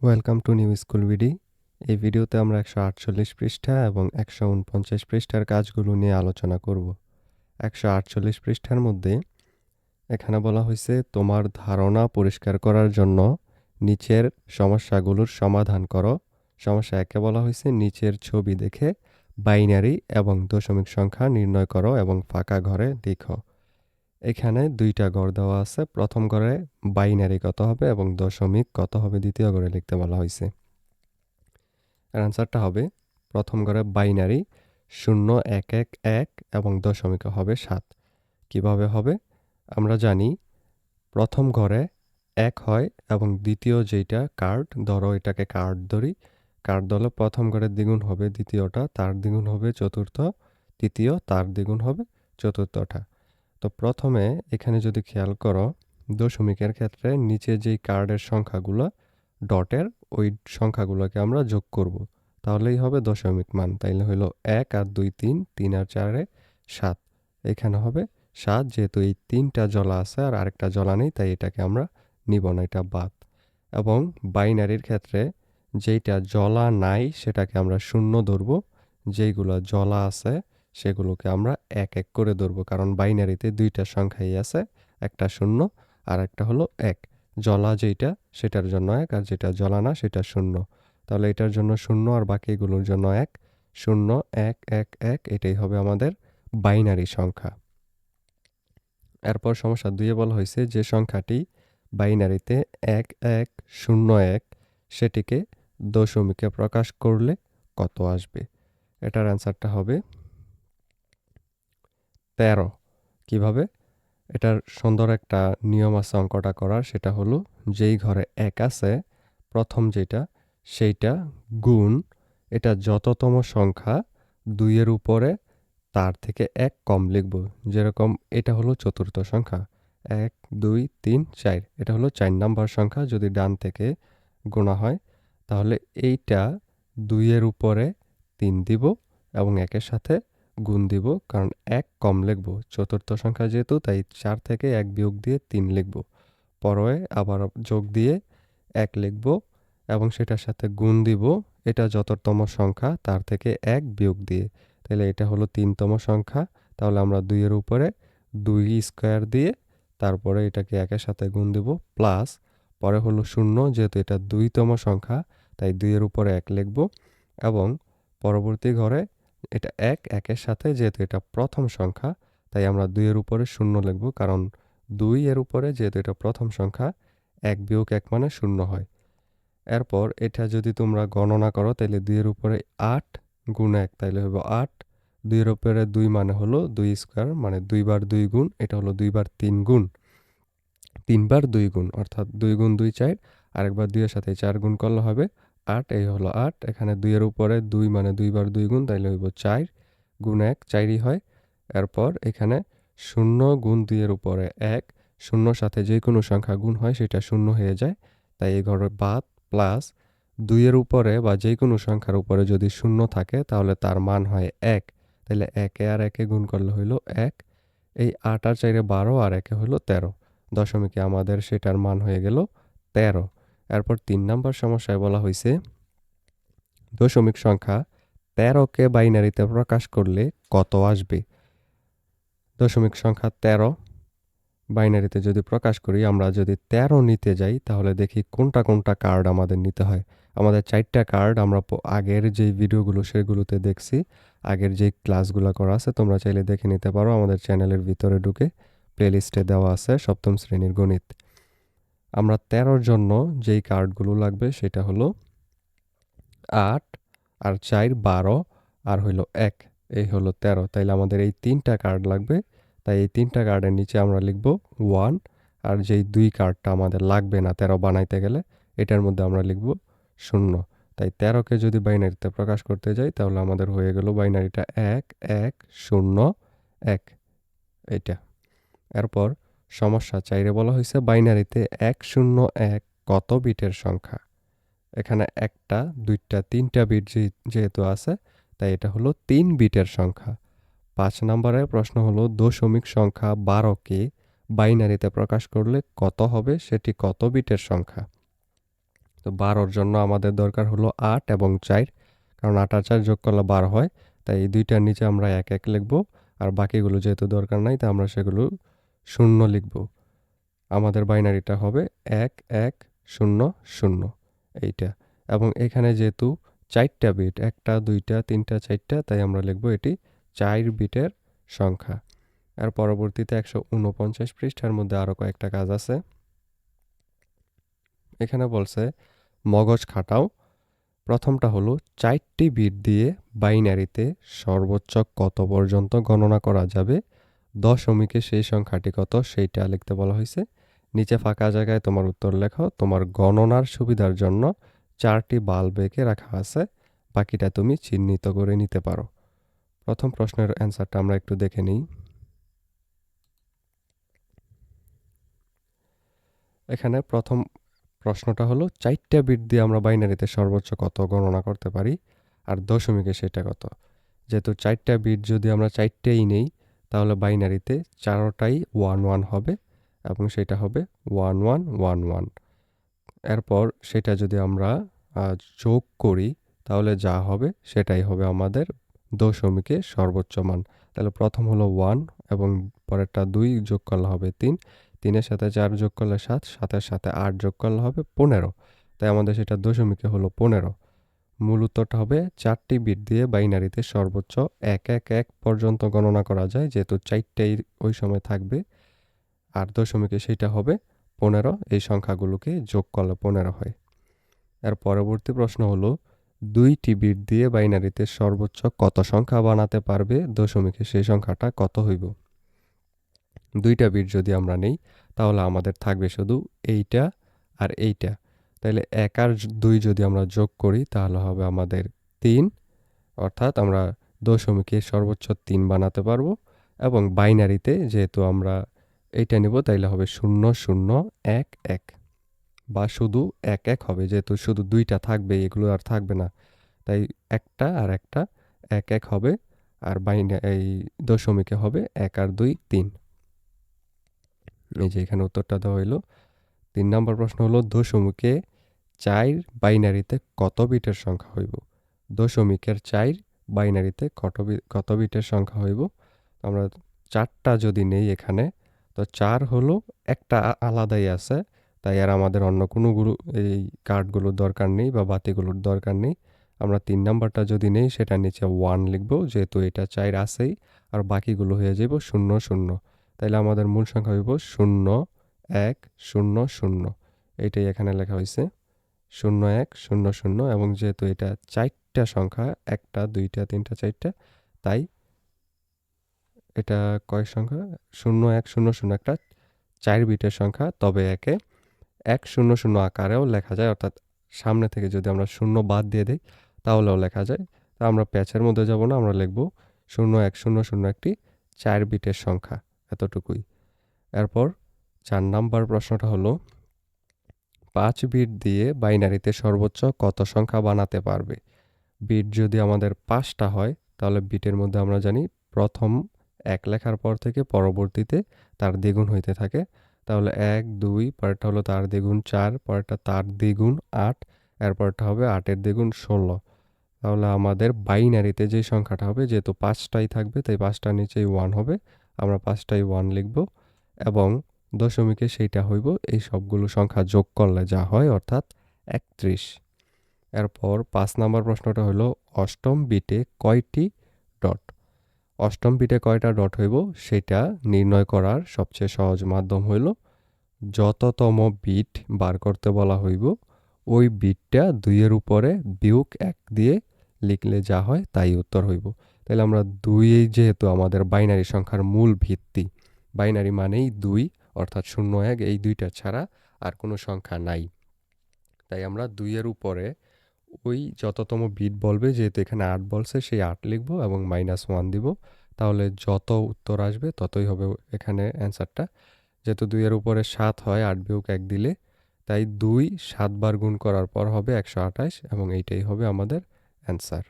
Welcome to new school BD এই ভিডিওতে আমরা একশো আটচল্লিশ পৃষ্ঠা এবং একশো উনপঞ্চাশ পৃষ্ঠার কাজগুলো নিয়ে আলোচনা করব। একশো আটচল্লিশ পৃষ্ঠার মধ্যে এখানে বলা হয়েছে, তোমার ধারণা পরিষ্কার করার জন্য নিচের সমস্যাগুলোর সমাধান করো। সমস্যা একে বলা হয়েছে, নিচের ছবি দেখে বাইনারি এবং দশমিক সংখ্যা নির্ণয় করো এবং ফাঁকা ঘরে লিখো। এখানে দুইটা গড় দেওয়া আছে। প্রথম ঘরে বাইনারি কত হবে এবং দশমিক কত হবে দ্বিতীয় গড়ে লিখতে বলা হয়েছে। এর আনসারটা হবে, প্রথম গড়ে বাইনারি শূন্য, এক এক এক এবং দশমিক হবে সাত। কীভাবে হবে? আমরা জানি প্রথম ঘরে এক হয় এবং দ্বিতীয় যেটা কার্ড ধরো এটাকে কার্ড ধরি কার্ড ধরলে প্রথম ঘরের দ্বিগুণ হবে দ্বিতীয়টা, তার দ্বিগুণ হবে চতুর্থ, তৃতীয়, তার দ্বিগুণ হবে চতুর্থটা। তো প্রথমে এখানে যদি খেয়াল করো, দশমিকের ক্ষেত্রে নিচে যেই কার্ডের সংখ্যাগুলো ডটের ওই সংখ্যাগুলোকে আমরা যোগ করব। তাহলেই হবে দশমিক মান। তাইলে হইল এক আর দুই তিন তিন আর চারে সাত। এখানে হবে সাত, যেহেতু এই তিনটা জলা আছে আর আরেকটা জলা নেই, তাই এটাকে আমরা নিব না, এটা বাদ। এবং বাইনারির ক্ষেত্রে যেইটা জলা নাই, সেটাকে আমরা শূন্য ধরবো। যেইগুলো জলা আছে সেগুলোকে আমরা এক এক করে ধরবো। কারণ বাইনারিতে দুইটা সংখ্যাই আছে, একটা শূন্য আর একটা হলো এক। জলা যেইটা, সেটার জন্য এক, আর যেটা জলা না, সেটা শূন্য। তাহলে এটার জন্য শূন্য আর বাকিগুলোর জন্য এক। শূন্য, এক এক এক, এটাই হবে আমাদের বাইনারি সংখ্যা। এরপর সমস্যা দুইয়ে বলা হয়েছে যে সংখ্যাটি বাইনারিতে এক এক, শূন্য, এক, সেটিকে দশমিকে প্রকাশ করলে কত আসবে? এটার অ্যান্সারটা হবে তেরো। কীভাবে? এটার সুন্দর একটা নিয়ম আছে অঙ্কটা করার, সেটা হলো যেই ঘরে এক আছে, প্রথম যেটা, সেইটা গুণ, এটা যততম সংখ্যা, দুইয়ের উপরে তার থেকে এক কম লিখব। যেরকম এটা হলো চতুর্থ সংখ্যা, এক, দুই, তিন, চার। এটা হলো চার নাম্বার সংখ্যা, যদি ডান থেকে গোনা হয়, তাহলে এইটা দুইয়ের উপরে তিন দিব এবং একের সাথে গুণ দিব, কারণ এক কম লিখব। চতুর্থ সংখ্যা যেহেতু, তাই চার থেকে এক বিয়োগ দিয়ে তিন লিখব। পরে আবার যোগ দিয়ে এক লিখব এবং সেটার সাথে গুণ দিব। এটা যততম সংখ্যা, তার থেকে এক বিয়োগ দিয়ে। তাহলে এটা হলো তিনতম সংখ্যা। তাহলে আমরা দুইয়ের উপরে দুই স্কোয়ার দিয়ে তারপরে এটাকে একের সাথে গুণ দেব প্লাস, পরে হলো শূন্য, যেহেতু এটা দুইতম সংখ্যা, তাই দুইয়ের উপরে এক লিখব এবং পরবর্তী ঘরে এটা এক, একের সাথে যেহেতু এটা প্রথম সংখ্যা, তাই আমরা দুইয়ের উপরে শূন্য লিখব, কারণ দুই এর উপরে যেহেতু এটা প্রথম সংখ্যা, এক বিয়োগ এক মানে শূন্য হয়। এরপর এটা যদি তোমরা গণনা করো তাহলে দুইয়ের উপরে আট গুণ এক, তাইলে হবে আট। দুইয়ের উপরে দুই মানে হলো দুই স্কোয়ার মানে দুইবার দুই গুণ, এটা হলো দুইবার তিন গুণ। তিনবার দুই গুণ, অর্থাৎ দুই গুণ দুই চার, আরেকবার দুইয়ের সাথে চার গুণ করলে হবে আট, এই হলো আট, এখানে দুইয়ের উপরে দুই মানে দুইবার দুই গুণ, তাইলে হইব চার, গুণ এক, চারই হয়। এরপর এখানে শূন্য গুণ দুইয়ের উপরে এক শূন্যর সাথে যে কোনো সংখ্যা গুণ হয়, সেটা শূন্য হয়ে যায়। তাই এই ঘরের বাদ প্লাস দুইয়ের উপরে বা যে কোনো সংখ্যার উপরে যদি শূন্য থাকে, তাহলে তার মান হয় এক। তাহলে একে আর একে গুণ করলে হইল এক। এই আট আর চাইরে বারো আর একে হইল তেরো। দশমিকে আমাদের সেটার মান হয়ে গেল তেরো। এরপর তিন নম্বর সমস্যায় বলা হয়েছে দশমিক সংখ্যা তেরোকে বাইনারিতে প্রকাশ করলে কত আসবে? দশমিক সংখ্যা তেরো বাইনারিতে যদি প্রকাশ করি, আমরা যদি তেরো নিতে যাই, তাহলে দেখি কোনটা কোনটা কার্ড আমাদের নিতে হয়। আমাদের চারটা কার্ড আমরা আগের যে ভিডিওগুলো সেগুলোতে দেখছি, আগের যে ক্লাসগুলো করা আছে, তোমরা চাইলে দেখে নিতে পারো। আমাদের চ্যানেলের ভিতরে ঢুকে প্লেলিস্টে দেওয়া আছে সপ্তম শ্রেণির গণিত। আমরা তেরোর জন্য যেই কার্ডগুলো লাগবে সেটা হলো আট আর চার বারো আর হইল এক। এই হলো তেরো। তাইলে আমাদের এই তিনটা কার্ড লাগবে। তাই এই তিনটা কার্ডের নিচে আমরা লিখব ওয়ান আর যেই দুই কার্ডটা আমাদের লাগবে না তেরো বানাইতে গেলে, এটার মধ্যে আমরা লিখব শূন্য। তাই তেরোকে যদি বাইনারিতে প্রকাশ করতে যাই, তাহলে আমাদের হয়ে গেল বাইনারিটা এক এক, শূন্য, এক। এইটা। এরপর সমস্যা। চাইরে বলা হয়েছে বাইনারিতে এক শূন্য এক কত বিটের সংখ্যা? এখানে একটা, দুইটা, তিনটা বিট যেহেতু আছে, তাই এটা হলো তিন বিটের সংখ্যা। পাঁচ নম্বরের প্রশ্ন হলো, দশমিক সংখ্যা বারোকে বাইনারিতে প্রকাশ করলে কত হবে? সেটি কত বিটের সংখ্যা? তো বারোর জন্য আমাদের দরকার হলো আট এবং চার, কারণ আট আর চার যোগ করলে বারো হয়, তাই এই দুইটার নিচে আমরা এক এক লিখব, আর বাকিগুলো যেহেতু দরকার নাই, তা আমরা সেগুলো শূন্য লিখব। আমাদের বাইনারিটা হবে এক এক, শূন্য শূন্য এইটা। এবং এখানে যেহেতু চারটা বিট, একটা, দুইটা, তিনটা, চারটা, তাই আমরা লিখব এটি চার বিটের সংখ্যা। আর পরবর্তীতে একশো উনপঞ্চাশ পৃষ্ঠার মধ্যে আরও কয়েকটা কাজ আছে। এখানে বলছে, মগজ খাটাও। প্রথমটা হলো, চারটি বিট দিয়ে বাইনারিতে সর্বোচ্চ কত পর্যন্ত গণনা করা যাবে? দশমিকে সেই সংখ্যাটি কত সেইটা লিখতে বলা হয়েছে। নিচে ফাঁকা জায়গায় তোমার উত্তর লেখো, তোমার গণনার সুবিধার জন্য চারটি বাল্ব এঁকে রাখা আছে, বাকিটা তুমি চিহ্নিত করে নিতে পারো। প্রথম প্রশ্নের অ্যান্সারটা আমরা একটু দেখে নিই। এখানে প্রথম প্রশ্নটা হলো, চারটা বিট দিয়ে আমরা বাইনারিতে সর্বোচ্চ কত গণনা করতে পারি? আর দশমিকে সেটা কত? যেহেতু চারটা বিট যদি আমরা চারটেই নেই তাহলে বাইনারিতে চারোটাই ওয়ান ওয়ান হবে এবং সেটা হবে ওয়ান ওয়ান ওয়ান ওয়ান। এরপর সেটা যদি আমরা যোগ করি, তাহলে যা হবে সেটাই হবে আমাদের দশমিকে সর্বোচ্চ মান। তাহলে প্রথম হলো ওয়ান এবং পরেরটা দুই যোগ করলে হবে তিন। তিনের সাথে চার যোগ করলে সাত, সাতের সাথে আট যোগ করলে হবে পনেরো। তাই আমাদের সেটা দশমিকে হলো পনেরো। মূল উত্তরটা হবে চারটি বিট দিয়ে বাইনারিতে সর্বোচ্চ এক এক এক পর্যন্ত গণনা করা যায়, যেহেতু চারটাই ওই সময় থাকবে। আর দশমিকে সেটা হবে পনেরো, এই সংখ্যাগুলোকে যোগ করলে পনেরো হয়। এর পরবর্তী প্রশ্ন হলো, দুইটি বিট দিয়ে বাইনারিতে সর্বোচ্চ কত সংখ্যা বানাতে পারবে? দশমিকে সেই সংখ্যাটা কত হইব? দুইটা বিট যদি আমরা নেই, তাহলে আমাদের থাকবে শুধু এইটা আর এইটা। তাহলে এক আর দুই যদি আমরা যোগ করি, তাহলে হবে আমাদের তিন। অর্থাৎ আমরা দশমিকে সর্বোচ্চ তিন বানাতে পারব এবং বাইনারিতে যেহেতু আমরা এইটা নেব, তাইলে হবে শূন্য শূন্য, এক এক। বা শুধু এক এক হবে, যেহেতু শুধু দুইটা থাকবে, এগুলো আর থাকবে না। তাই একটা আর একটা, এক এক হবে আর বাইনা, এই দশমিকে হবে এক আর দুই, তিন। এই যে এখানে উত্তরটা দেওয়া হইল। তিন নম্বর প্রশ্ন হলো, দশমিকে চার বাইনারিতে কত বিটের সংখ্যা হইব? দশমিকের চার বাইনারিতে কত কত বিটের সংখ্যা হইব? আমরা চারটা যদি নেই এখানে, তো চার হলো একটা আলাদাই আছে, তাই আর আমাদের অন্য কোনো গুলো এই কার্ডগুলোর দরকার নেই বা বাতিগুলোর দরকার নেই। আমরা তিন নাম্বারটা যদি নেই, সেটা নিচে ওয়ান লিখব, যেহেতু এটা চার আছেই, আর বাকিগুলো হয়ে যাব শূন্য শূন্য। তাইলে আমাদের মূল সংখ্যা হইব শূন্য এক শূন্য শূন্য। এটাই এখানে লেখা হয়েছে শূন্য এক শূন্য শূন্য এবং যেহেতু এটা চারটা সংখ্যা, একটা, দুইটা, তিনটা, চারটা, তাই এটা কয় সংখ্যা? শূন্য এক শূন্য শূন্য একটা চার বিটের সংখ্যা, তবে একে এক শূন্য শূন্য আকারেও লেখা যায়। অর্থাৎ সামনে থেকে যদি আমরা শূন্য বাদ দিয়ে দিই, তাহলেও লেখা যায়। তা আমরা প্যাচের মধ্যে যাব না, আমরা লিখব শূন্য এক শূন্য শূন্য একটি চার বিটের সংখ্যা, এতটুকুই। এরপর চার নাম্বার প্রশ্নটা হলো, পাঁচ বিট দিয়ে বাইনারিতে সর্বোচ্চ কত সংখ্যা বানাতে পারবে? বিট যদি আমাদের পাঁচটা হয়, তাহলে বিটের মধ্যে আমরা জানি প্রথম এক লেখার পর থেকে পরবর্তীতে তার দ্বিগুণ হইতে থাকে। তাহলে এক, দুই, পরেরটা হলো তার দ্বিগুণ চার, পরেরটা তার দ্বিগুণ আট, এরপরটা হবে আটের দ্বিগুণ ষোলো। তাহলে আমাদের বাইনারিতে যে সংখ্যাটা হবে, যেহেতু পাঁচটাই থাকবে, তাই পাঁচটার নিচেই ওয়ান হবে। আমরা পাঁচটাই ওয়ান লিখব এবং দশমিকে সেইটা হইব, এই সবগুলো সংখ্যা যোগ করলে যা হয় অর্থাৎ একত্রিশ। এরপর পাঁচ নাম্বার প্রশ্নটা হলো অষ্টম বিটে কয়টি ডট? অষ্টম বিটে কয়টা ডট হইব? সেটা নির্ণয় করার সবচেয়ে সহজ মাধ্যম হইল, যততম বিট বার করতে বলা হইব, ওই বিটটা দুইয়ের উপরে বিয়োগ এক দিয়ে লিখলে যা হয় তাই উত্তর হইব। তাহলে আমরা দুই যেহেতু আমাদের বাইনারি সংখ্যার মূল ভিত্তি, বাইনারি মানেই দুই অর্থাৎ শূন্য এক, এই দুইটা ছাড়া আর কোনো সংখ্যা নাই। তাই আমরা দুইয়ের উপরে ওই যততম বিট বলবে, যেহেতু এখানে আট বলছে, সেই আট লিখব এবং মাইনাস ওয়ান দিব। তাহলে যত উত্তর আসবে, ততই হবে এখানে অ্যান্সারটা। যেহেতু দুইয়ের উপরে সাত হয়, আট বিয়োগ এক দিলে, তাই দুই সাতবার গুণ করার পর হবে একশো আঠাশ এবং এইটাই হবে আমাদের অ্যান্সার।